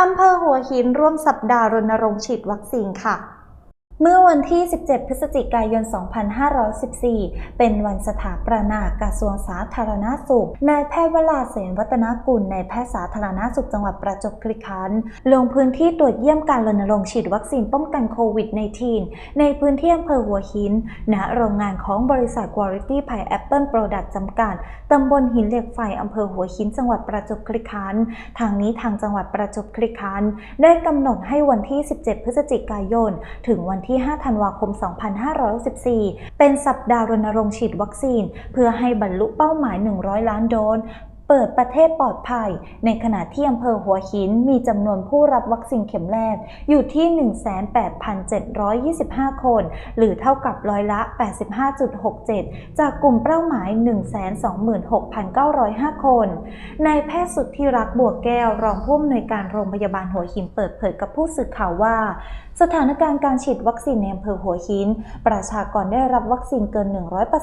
อำเภอหัวหินร่วมสัปดาห์รณรงค์ฉีดวัคซีนค่ะ เมื่อวันที่ 17 พฤศจิกายน 2514 เป็นวันสถาปนากระทรวงสาธารณาสุข นายแพทย์วราเสนวัฒนกุล นายแพทย์สาธารณาสุขจังหวัดประจวบคีรีขันธ์ ลงพื้นที่ตรวจเยี่ยมการรณรงค์ฉีดวัคซีนป้องกันโควิด -19 ในพื้นที่อำเภอหัวหิน ณ โรงงานของบริษัท Quality Pie Apple Product จำกัด ตำบลหินเหล็กไฟ อำเภอหัวหิน จังหวัดประจวบคีรีขันธ์ ทางนี้ทางจังหวัดประจวบคีรีขันธ์ได้กำหนดให้วันที่ 17 พฤศจิกายน ถึงวันที่ 5 ธันวาคม 2564 เป็นสัปดาห์รณรงค์ฉีดวัคซีน เพื่อให้บรรลุเป้าหมาย 100 ล้านโดส เปิดประเทศปลอดภัย ในขณะที่อำเภอหัวหินมีจำนวนผู้รับวัคซีนเข็มแรกอยู่ที่ 18,725 คน หรือเท่ากับร้อยละ 85.67 จากกลุ่มเป้าหมาย 126,905 คน นายแพทย์สุดทธิรักบัวแก้ว รองผู้อำนวยการโรงพยาบาลหัวหินเปิดเผยกับผู้สื่อข่าวว่า สถานการณ์การฉีดวัคซีนในอำเภอหัวหิน ประชากรได้รับวัคซีนเกิน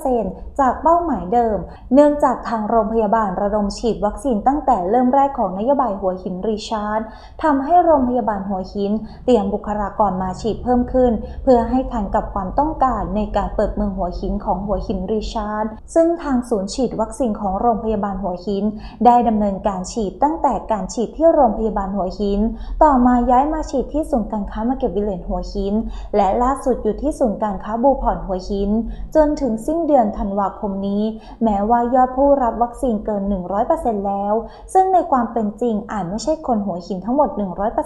100%จากเป้าหมายเดิม เนื่องจากทางโรงพยาบาลระดมฉีดวัคซีนตั้งแต่เริ่มแรกของนโยบายหัวหินรีชาร์จทำให้โรงพยาบาลหัวหิน เตรียมบุคลากรมาฉีดเพิ่มขึ้น เพื่อให้ทันกับความต้องการในการเปิดเมืองหัวหินของหัวหินรีชาร์จซึ่งทางศูนย์ฉีดวัคซีนของโรงพยาบาลหัวหิน ได้ดำเนินการฉีดตั้งแต่การฉีดที่โรงพยาบาลหัวหิน ต่อมาย้ายมาฉีดที่ศูนย์การค้ามาเก็ตวิลเลนหัวหิน และล่าสุดอยู่ที่ศูนย์การค้าบูพอนหัวหิน จนถึงสิ้นเดือนธันวาคมนี้ แม้ว่ายอดผู้รับวัคซีนเกิน 100แล้ว ซึ่งในความเป็นจริงอาจไม่ใช่คนหัวหินทั้งหมด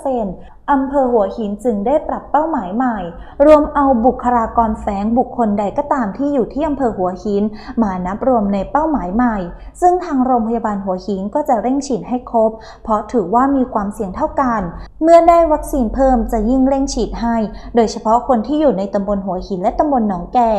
100% อำเภอหัวหินจึงได้ปรับเป้าหมายใหม่ รวมเอาบุคลากรแฝงบุคคลใดก็ตามที่อยู่ที่อำเภอหัวหิน มานับรวมในเป้าหมายใหม่ ซึ่งทางโรงพยาบาลหัวหินก็จะเร่งฉีดให้ครบ เพราะถือว่ามีความเสี่ยงเท่ากัน เมื่อได้วัคซีนเพิ่มจะยิ่งเร่งฉีดให้ โดยเฉพาะคนที่อยู่ในตำบลหัวหินและตำบลหนองแก่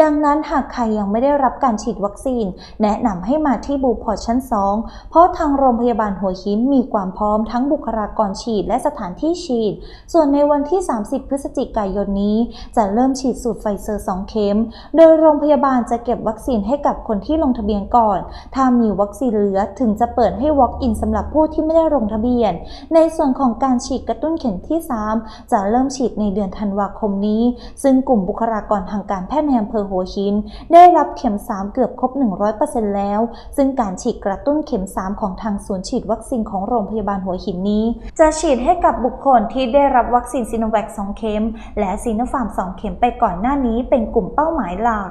ดังนั้นหากใครยังไม่ได้รับการฉีดวัคซีน แนะนำให้มาที่บูพอร์ชั้น 2 เพราะทางโรงพยาบาลหัวหินมีความพร้อมทั้งบุคลากรฉีดและสถานที่ฉีฉีด ส่วนในวันที่ 30 พฤศจิกายนนี้ จะเริ่มฉีดสูตรไฟเซอร์ 2 เข็ม โดยโรงพยาบาลจะเก็บวัคซีนให้กับคนที่ลงทะเบียนก่อน ถ้ามีวัคซีนเหลือถึงจะเปิดให้ Walk-in สำหรับผู้ที่ไม่ได้ลงทะเบียน ในส่วนของการฉีดกระตุ้นเข็มที่ 3 จะเริ่มฉีดในเดือนธันวาคมนี้ ซึ่งกลุ่มบุคลากรทางการแพทย์ในอำเภอหัวหิน ได้รับเข็ม 3 เกือบครบ 100%แล้ว ซึ่งการฉีดกระตุ้นเข็ม 3 ของทางศูนย์ฉีดวัคซีนของโรงพยาบาลหัวหินนี้ จะฉีดให้กับบุคคลที่ได้รับวัคซีนซีโนแวค2เข็ม และซีโนฟาร์ม2เข็มไปก่อนหน้านี้เป็นกลุ่มเป้าหมายหลัก